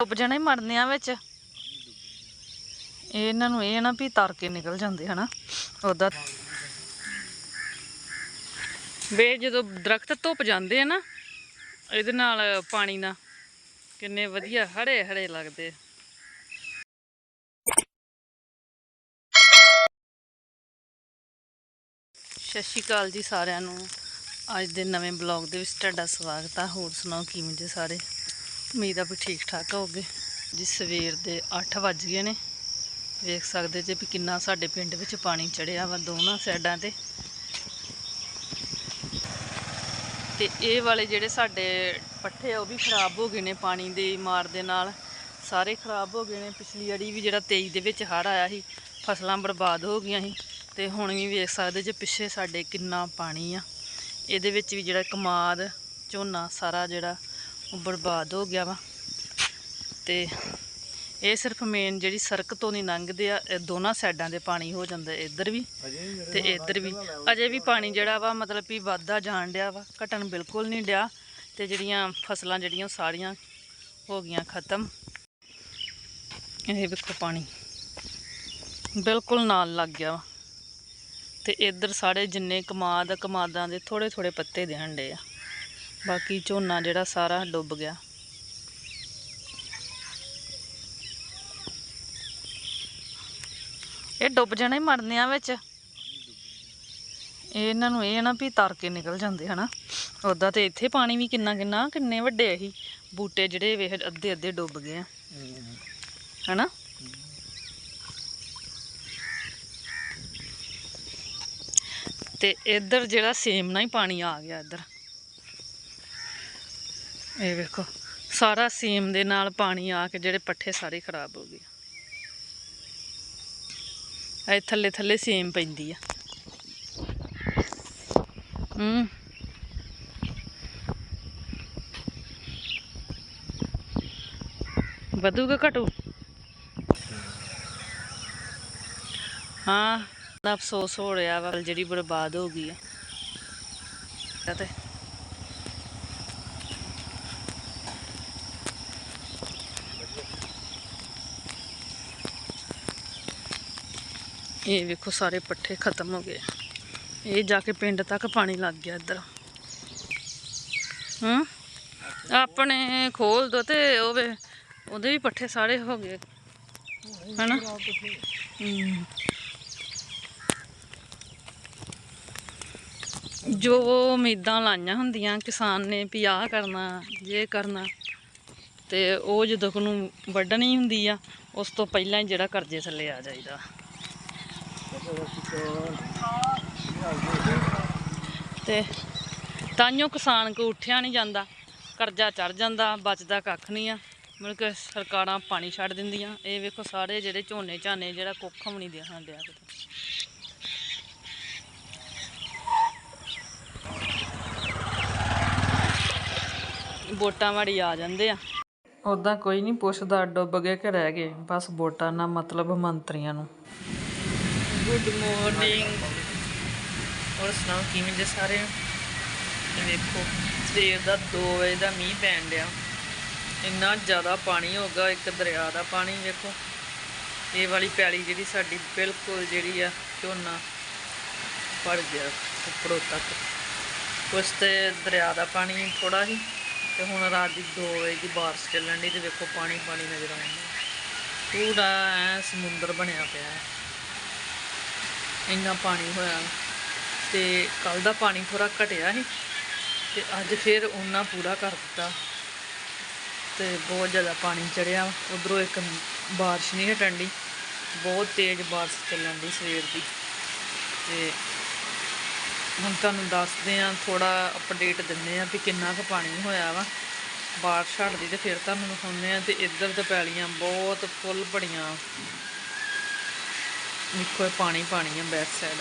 ਡੁੱਬ ਜਾਣਾ ਹੀ ਮਰਨਿਆਂ ਵਿੱਚ। ਇਹਨਾਂ ਨੂੰ ਇਹ ਨਾ ਵੀ ਤਰ ਕੇ ਨਿਕਲ ਜਾਂਦੇ, ਹਨਾ? ਉਹਦਾ ਵੇ, ਜਦੋਂ ਦਰਖਤ ਧੁੱਪ ਜਾਂਦੇ ਆ ਨਾ, ਇਹਦੇ ਨਾਲ ਪਾਣੀ ਨਾਲ ਕਿੰਨੇ ਵਧੀਆ ਹਰੇ ਹਰੇ ਲੱਗਦੇ ਸਤਿ ਸ਼੍ਰੀ ਅਕਾਲ ਜੀ ਸਾਰਿਆਂ ਨੂੰ। ਅੱਜ ਦੇ ਨਵੇਂ ਬਲੌਗ ਦੇ ਵਿੱਚ ਤੁਹਾਡਾ ਸਵਾਗਤ ਆ। ਹੋਰ ਸੁਣਾਓ ਕਿਵੇਂ ਜੇ ਸਾਰੇ? ਉਮੀਦ ਆ ਵੀ ਠੀਕ ਠਾਕ ਹੋਗੇ ਜੀ ਸਵੇਰ ਦੇ 8 ਵੱਜ ਗਏ ਨੇ। ਵੇਖ ਸਕਦੇ ਜੇ ਵੀ ਕਿੰਨਾ ਸਾਡੇ ਪਿੰਡ ਵਿੱਚ ਪਾਣੀ ਚੜਿਆ ਵਾ ਦੋਨਾਂ ਸਾਈਡਾਂ ਤੇ। ਤੇ ਇਹ ਵਾਲੇ ਜਿਹੜੇ ਸਾਡੇ ਪੱਠੇ ਆ, ਉਹ ਵੀ ਖਰਾਬ ਹੋ ਗਏ ਨੇ ਪਾਣੀ ਦੇ ਮਾਰ ਦੇ ਨਾਲ। ਸਾਰੇ ਖਰਾਬ ਹੋ ਗਏ ਨੇ। ਪਿਛਲੀ ਅੜੀ ਵੀ ਜਿਹੜਾ 23 ਦੇ ਵਿੱਚ ਹੜ੍ਹ ਆਇਆ ਸੀ, ਫਸਲਾਂ ਬਰਬਾਦ ਹੋ ਗਈਆਂ ਸੀ। ਤੇ ਹੁਣ ਵੀ ਵੇਖ ਸਕਦੇ ਜੇ ਪਿੱਛੇ ਸਾਡੇ ਕਿੰਨਾ ਪਾਣੀ ਆ। ਇਹਦੇ ਵਿੱਚ ਵੀ ਜਿਹੜਾ ਕਮਾਦ, ਝੋਨਾ, ਸਾਰਾ ਜਿਹੜਾ ਉਹ ਬਰਬਾਦ ਹੋ ਗਿਆ ਵਾ। ਤੇ ਇਹ ਸਿਰਫ ਮੇਨ ਜਿਹੜੀ ਸੜਕ ਤੋਂ ਨਹੀਂ ਲੰਘਦੇ ਆ ਇਹ ਦੋਨਾਂ ਸਾਈਡਾਂ ਦੇ ਪਾਣੀ ਹੋ ਜਾਂਦਾ ਇੱਧਰ ਵੀ ਤੇ ਇੱਧਰ ਵੀ। ਅਜੇ ਵੀ ਪਾਣੀ ਜਿਹੜਾ ਵਾ ਮਤਲਬ ਵੀ ਵੱਧਦਾ ਜਾਣ ਡਿਆ ਵਾ ਘਟਣ ਬਿਲਕੁਲ ਨਹੀਂ ਡਿਆ ਤੇ ਜਿਹੜੀਆਂ ਫਸਲਾਂ ਜਿਹੜੀਆਂ ਸਾਰੀਆਂ ਹੋ ਗਈਆਂ ਖਤਮ। ਇਹ ਵੇਖੋ ਪਾਣੀ। ਬਿਲਕੁਲ ਨਾਲ ਲੱਗ ਗਿਆ ਵਾ। ਤੇ ਇੱਧਰ ਸਾਰੇ ਜਿੰਨੇ ਕਮਾਦ ਕਮਾਦਾਂ ਦੇ ਥੋੜੇ ਥੋੜੇ ਪੱਤੇ ਦੇਣ ਡੇ ਆ। ਬਾਕੀ ਝੋਨਾ ਜਿਹੜਾ ਸਾਰਾ ਡੁੱਬ ਗਿਆ। ਇਹ ਡੁੱਬ ਜਾਣਾ ਹੀ ਮਰਨਿਆਂ ਵਿੱਚ। ਇਹਨਾਂ ਨੂੰ ਇਹ ਨਾ ਵੀ ਤਰ ਕੇ ਨਿਕਲ ਜਾਂਦੇ ਹਨਾ। ਉਦਾਂ ਤੇ ਇੱਥੇ ਪਾਣੀ ਵੀ ਕਿੰਨਾ ਕਿੰਨਾ, ਕਿੰਨੇ ਵੱਡੇ ਸੀ ਬੂਟੇ ਜਿਹੜੇ ਵੇਖ ਅੱਧੇ ਅੱਧੇ ਡੁੱਬ ਗਏ ਆ। ਹਨਾ? ਤੇ ਇੱਧਰ ਜਿਹੜਾ ਸੇਮ ਨਾਲ ਹੀ ਪਾਣੀ ਆ ਗਿਆ ਇੱਧਰ। ਇਹ ਵੇਖੋ, ਸਾਰਾ ਸੇਮ ਦੇ ਨਾਲ ਪਾਣੀ ਆ ਕੇ ਜਿਹੜੇ ਪੱਠੇ ਸਾਰੇ ਖਰਾਬ ਹੋ ਗਏ ਇਹ ਥੱਲੇ ਥੱਲੇ ਸੇਮ ਪੈਂਦੀ ਆ। ਹੂੰ। ਵਧੂਗਾ ਘਟੂ? ਹਾਂ ਦਾ ਅਫਸੋਸ ਹੋ ਰਿਹਾ ਵਾ, ਜਿਹੜੀ ਬਰਬਾਦ ਹੋ ਗਈ ਆ। ਤੇ ਇਹ ਵੇਖੋ ਸਾਰੇ ਪੱਠੇ ਖਤਮ ਹੋ ਗਏ। ਇਹ ਜਾ ਕੇ ਪਿੰਡ ਤੱਕ ਪਾਣੀ ਲੱਗ ਗਿਆ ਇੱਧਰ। ਹੂੰ? ਆਪਣੇ ਖੋਲ ਦੋ ਤੇ ਉਹ ਵੇ, ਉਹਦੇ ਵੀ ਪੱਠੇ ਸਾਰੇ ਹੋ ਗਏ। ਹਨਾ? ਜੋ ਉਮੀਦਾਂ ਲਾਈਆਂ ਹੁੰਦੀਆਂ ਕਿਸਾਨ ਨੇ ਵੀ ਆਹ ਕਰਨਾ, ਜੇ ਕਰਨਾ, ਤੇ ਉਹ ਜਦੋਂ ਨੂੰ ਵੱਢਣੀ ਹੁੰਦੀ ਆ, ਉਸ ਤੋਂ ਪਹਿਲਾਂ ਹੀ ਜਿਹੜਾ ਕਰਜ਼ੇ ਥੱਲੇ ਆ ਜਾਈਦਾ। ਤੇ ਤਾਂਿਓ ਕਿਸਾਨ ਕੋ ਉੱਠਿਆ ਨਹੀਂ ਜਾਂਦਾ, ਕਰਜ਼ਾ ਚੜ ਜਾਂਦਾ, ਬਚਦਾ ਕੱਖ ਨਹੀਂ ਆ। ਮਤਲਬ ਕਿ ਸਰਕਾਰਾਂ ਪਾਣੀ ਛੱਡ ਦਿੰਦੀਆਂ, ਇਹ ਵੇਖੋ ਸਾਰੇ ਜਿਹੜੇ ਝੋਨੇ ਝਾਨੇ ਜਿਹੜਾ ਕੁੱਖ ਵੀ ਨਹੀਂ ਦੇਖਣ ਡਿਆ ਕਿਤੇ। ਵੋਟਾਂ ਵਾੜੀ ਆ ਜਾਂਦੇ ਆ। ਉਦਾਂ ਕੋਈ ਨਹੀਂ ਪੁੱਛਦਾ, ਡੁੱਬ ਗਏ ਕਿ ਰਹਿ ਗਏ, ਬਸ ਵੋਟਾਂ ਨਾਲ ਮਤਲਬ ਮੰਤਰੀਆਂ ਨੂੰ। Good morning. ਹੋਰ ਸੁਣਾਓ, ਕਿਵੇਂ ਜੇ ਸਾਰੇ? ਵੇਖੋ, ਸਵੇਰ ਦਾ 2 ਵਜੇ ਦਾ ਮੀਂਹ ਪੈਣ ਡਿਆ। ਇੰਨਾ ਜ਼ਿਆਦਾ ਪਾਣੀ ਹੋ ਗਿਆ ਇੱਕ ਦਰਿਆ ਦਾ ਪਾਣੀ, ਵੇਖੋ। ਇਹ ਵਾਲੀ ਪੈਲੀ ਜਿਹੜੀ ਸਾਡੀ ਬਿਲਕੁਲ ਜਿਹੜੀ ਆ, ਝੋਨਾ ਭਰ ਗਿਆ ਉੱਪਰੋਂ ਤੱਕ। ਉਸ ਤੇ ਦਰਿਆ ਦਾ ਪਾਣੀ ਥੋੜਾ ਹੀ, ਤੇ ਹੁਣ ਰਾਤ ਦੀ 2 ਵਜੇ ਦੀ ਬਾਰਿਸ਼ ਚੱਲਣ ਦੀ ਤੇ ਵੇਖੋ ਪਾਣੀ ਪਾਣੀ ਨਜ਼ਰ ਆਉਂਦਾ ਪੂਰਾ ਸਮੁੰਦਰ ਬਣਿਆ ਪਿਆ। ਹੈ ਇੰਨਾ ਪਾਣੀ ਹੋਇਆ ਤੇ ਕੱਲ ਦਾ ਪਾਣੀ ਥੋੜਾ ਘਟਿਆ ਸੀ ਤੇ ਅੱਜ ਫੇਰ ਉਹਨਾਂ ਪੂਰਾ ਕਰ ਦਿੱਤਾ ਤੇ ਬਹੁਤ ਜ਼ਿਆਦਾ ਪਾਣੀ ਚੜਿਆ ਉਧਰੋਂ ਇੱਕ ਬਾਰਿਸ਼ ਨਹੀਂ ਹਟਣ ਦੀ ਬਹੁਤ ਤੇਜ਼ ਬਾਰਿਸ਼ ਚੱਲਣ ਦੀ ਸਵੇਰ ਦੀ। ਤੇ ਹੁਣ ਤੁਹਾਨੂੰ ਦੱਸਦੇ ਆ ਥੋੜਾ ਅਪਡੇਟ ਦਿੰਦੇ ਆ ਵੀ ਕਿੰਨਾ ਕੁ ਪਾਣੀ ਹੋਇਆ ਵਾ। ਬਾਰਿਸ਼ ਹਟਦੀ ਤੇ ਫਿਰ ਤੁਹਾਨੂੰ ਦਿਖਾਉਂਦੇ ਆ ਤੇ ਇੱਧਰ ਤੇ ਪੈਲੀਆਂ ਬਹੁਤ ਫੁੱਲ ਬੜੀਆਂ ਦੇਖੋ ਪਾਣੀ ਪਾਣੀ ਆ ਬੈਕ ਸਾਈਡ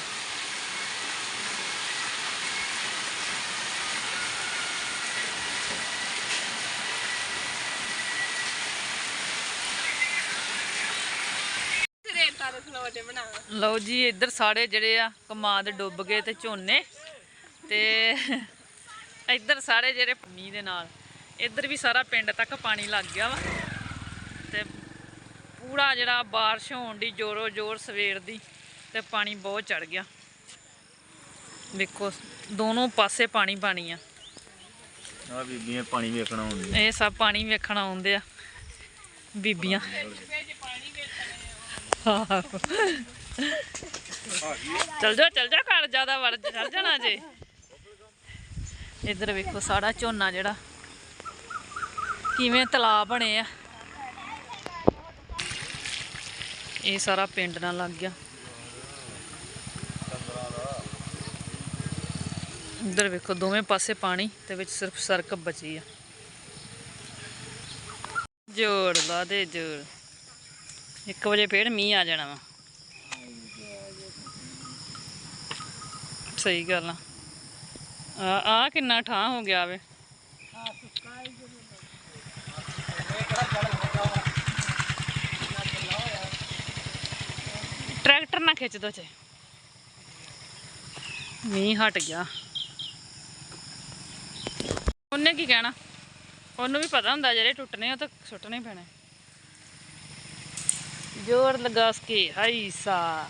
ਲਓ ਜੀ, ਇੱਧਰ ਸਾਰੇ ਜਿਹੜੇ ਆ ਕਮਾਦ ਡੁੱਬ ਗਏ ਤੇ ਝੋਨੇ। ਤੇ ਇੱਧਰ ਸਾਰੇ ਜਿਹੜੇ ਮੀਂਹ ਦੇ ਨਾਲ, ਇੱਧਰ ਵੀ ਸਾਰਾ ਪਿੰਡ ਤੱਕ ਪਾਣੀ ਲੱਗ ਗਿਆ ਵਾ। ਪੂਰਾ ਜਿਹੜਾ ਬਾਰਿਸ਼ ਹੋਣ ਦੀ ਜੋਰੋ ਜੋਰ ਸਵੇਰ ਦੀ ਤੇ ਪਾਣੀ ਬਹੁਤ ਚੜ ਗਿਆ। ਵੇਖੋ ਦੋਨੋਂ ਪਾਸੇ ਪਾਣੀ ਪਾਣੀ ਆ ਆ ਬੀਬੀਆਂ ਪਾਣੀ ਵੇਖਣਾ ਹੁੰਦੀ ਇਹ ਸਭ ਪਾਣੀ ਵੇਖਣ ਆਉਂਦੇ ਆ ਬੀਬੀਆਂ। ਚੱਲ ਜਾ ਚੱਲ ਜਾ ਘਰ ਜ਼ਿਆਦਾ ਵੜ ਚੜ ਜਾਣਾ ਜੇ। ਇੱਧਰ ਵੇਖੋ ਸਾਡਾ ਝੋਨਾ ਜਿਹੜਾ ਕਿਵੇਂ ਤਲਾਅ ਬਣੇ ਆ। ਇਹ ਸਾਰਾ ਪਿੰਡ ਨਾਲ ਲੱਗ ਗਿਆ। ਇੱਧਰ ਵੇਖੋ, ਦੋਵੇਂ ਪਾਸੇ ਪਾਣੀ ਤੇ ਵਿੱਚ ਸਿਰਫ ਸੜਕ ਬਚੀ ਆ। ਜੋੜ ਲਾ ਦੇ ਜੋੜ 1 ਵਜੇ ਫੇਰ ਮੀਂਹ ਆ ਜਾਣਾ ਵਾ। ਸਹੀ ਗੱਲ ਆ। ਆ ਆ ਕਿੰਨਾ ਠਾਂ ਹੋ ਗਿਆ ਵੇ। ਟਰੈਕਟਰ ਨਾ ਖਿੱਚ ਦੋ ਚੇ ਮੀਂਹ ਹਟ ਗਿਆ। ਉਹਨੇ ਕੀ ਕਹਿਣਾ? ਉਹਨੂੰ ਵੀ ਪਤਾ ਹੁੰਦਾ ਜਿਹੜੇ ਟੁੱਟਨੇ ਉਹ ਤਾਂ ਸੁੱਟਣੇ ਪੈਣੇ। ਜੋਰ ਲਗਾ ਸਕੇ, ਹਾਈ ਸਾ।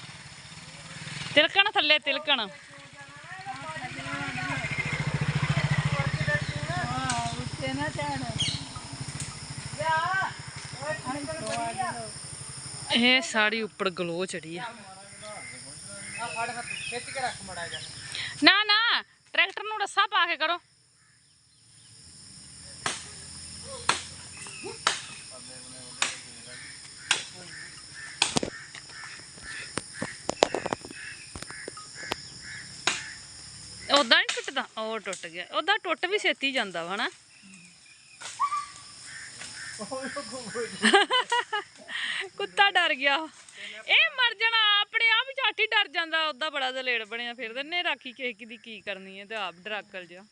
ਤਿਲਕਣ ਥੱਲੇ, ਤਿਲਕਣ। ਇਹ ਸਾੜੀ ਉੱਪਰ ਗਲੋ ਚੜੀ ਆ। ਨਾ ਨਾ, ਟਰੈਕਟਰ ਨੂੰ ਰੱਸਾ ਪਾ ਕੇ ਕਰੋ। ਉਦਾਂ ਨਹੀਂ ਟੁੱਟਦਾ, ਉਹ ਟੁੱਟ ਗਿਆ। ਉਦਾਂ ਟੁੱਟ ਵੀ ਛੇਤੀ ਜਾਂਦਾ ਵਾ ਹਨਾ ਕੁੱਤਾ ਡਰ ਗਿਆ। ਇਹ ਮਰ ਜਾਣਾ ਆਪਣੇ ਆਪ ਝੱਟ ਡਰ ਜਾਂਦਾ ਉਦਾਂ ਬੜਾ ਦਲੇੜ ਬਣਿਆ ਫਿਰਦੇ ਨੇ ਰਾਖੀ ਕਿਸੇ ਦੀ ਕੀ ਕਰਨੀ ਹੈ ਤੇ ਆਪ ਡਰਾਕਲ ਜਿਹਾ।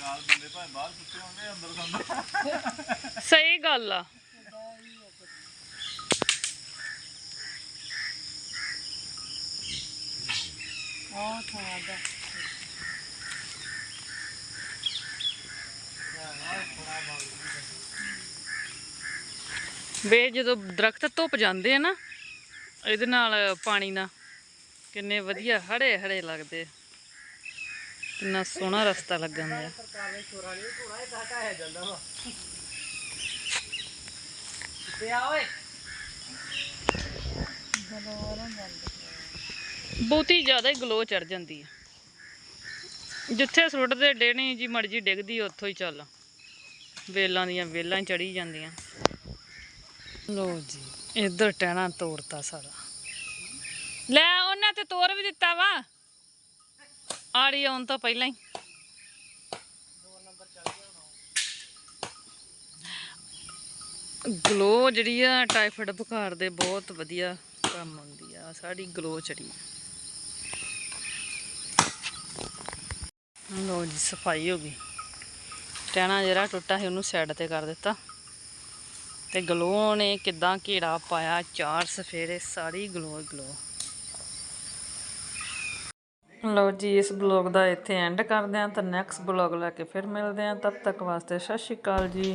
ਰਾਤ ਬੰਦੇ ਭਾਵੇਂ ਬਾਹਰ ਸੁੱਤੇ ਹੁੰਦੇ ਅੰਦਰ ਸੰਦਾ। ਸਹੀ ਗੱਲ ਆ। ਵੇ ਜਦੋਂ ਦਰਖਤ ਧੁੱਪ ਜਾਂਦੇ ਆ ਨਾ, ਇਹਦੇ ਨਾਲ ਪਾਣੀ ਨਾਲ ਕਿੰਨੇ ਵਧੀਆ ਹੜੇ ਹੜੇ ਲੱਗਦੇ ਕਿੰਨਾ ਸੋਹਣਾ ਰਸਤਾ ਲੱਗਣ ਦਾ ਬਹੁਤੀ ਜ਼ਿਆਦਾ ਹੀ ਗਲੋ ਚੜ ਜਾਂਦੀ ਹੈ ਜਿੱਥੇ ਸੁੱਟਦੇ ਡੇਣੀ ਜੀ ਮਰਜ਼ੀ ਡਿੱਗਦੀ, ਉੱਥੋਂ ਹੀ ਚੱਲ। ਵੇਲਾਂ ਦੀਆਂ ਵੇਲਾਂ ਚੜੀ ਜਾਂਦੀਆਂ। ਲੋ ਜੀ। ਇੱਧਰ ਟਹਿਣਾ ਤੋੜਤਾ ਸਾਰਾ। ਲੈ, ਉਹਨਾਂ ਤੇ ਤੋੜ ਵੀ ਦਿੱਤਾ ਵਾ। ਆੜੀ ਆਉਣ ਤੋਂ ਪਹਿਲਾਂ ਹੀ। ਗਲੋ ਜਿਹੜੀ ਆ, ਟਾਈਫਾਇਡ ਬੁਖਾਰ ਦੇ ਬਹੁਤ ਵਧੀਆ ਕੰਮ ਆਉਂਦੀ ਆ। ਸਾਡੀ ਗਲੋ ਚੜੀ। ਲੋ ਜੀ, ਸਫ਼ਾਈ ਹੋ ਗਈ। ਟਹਿਣਾ ਜਿਹੜਾ ਟੁੱਟਾ ਸੀ, ਉਹਨੂੰ ਸਾਈਡ ਤੇ ਕਰ ਦਿੱਤਾ। ਤੇ ਗਲੋ ਨੇ ਕਿਦਾਂ ਘੇਰਾ ਪਾਇਆ? ਚਾਰ ਸਫੇਰੇ, ਸਾਰੀ ਗਲੋ ਗਲੋ ਲਓ ਜੀ, ਇਸ ਬਲੌਗ ਦਾ ਇੱਥੇ ਐਂਡ ਕਰਦੇ ਹਾਂ ਤਾਂ ਨੈਕਸਟ ਬਲੌਗ ਲੈ ਕੇ ਫਿਰ ਮਿਲਦੇ ਹਾਂ। ਤਬ ਤੱਕ ਵਾਸਤੇ ਸਤਿ ਸ਼੍ਰੀ ਅਕਾਲ ਜੀ।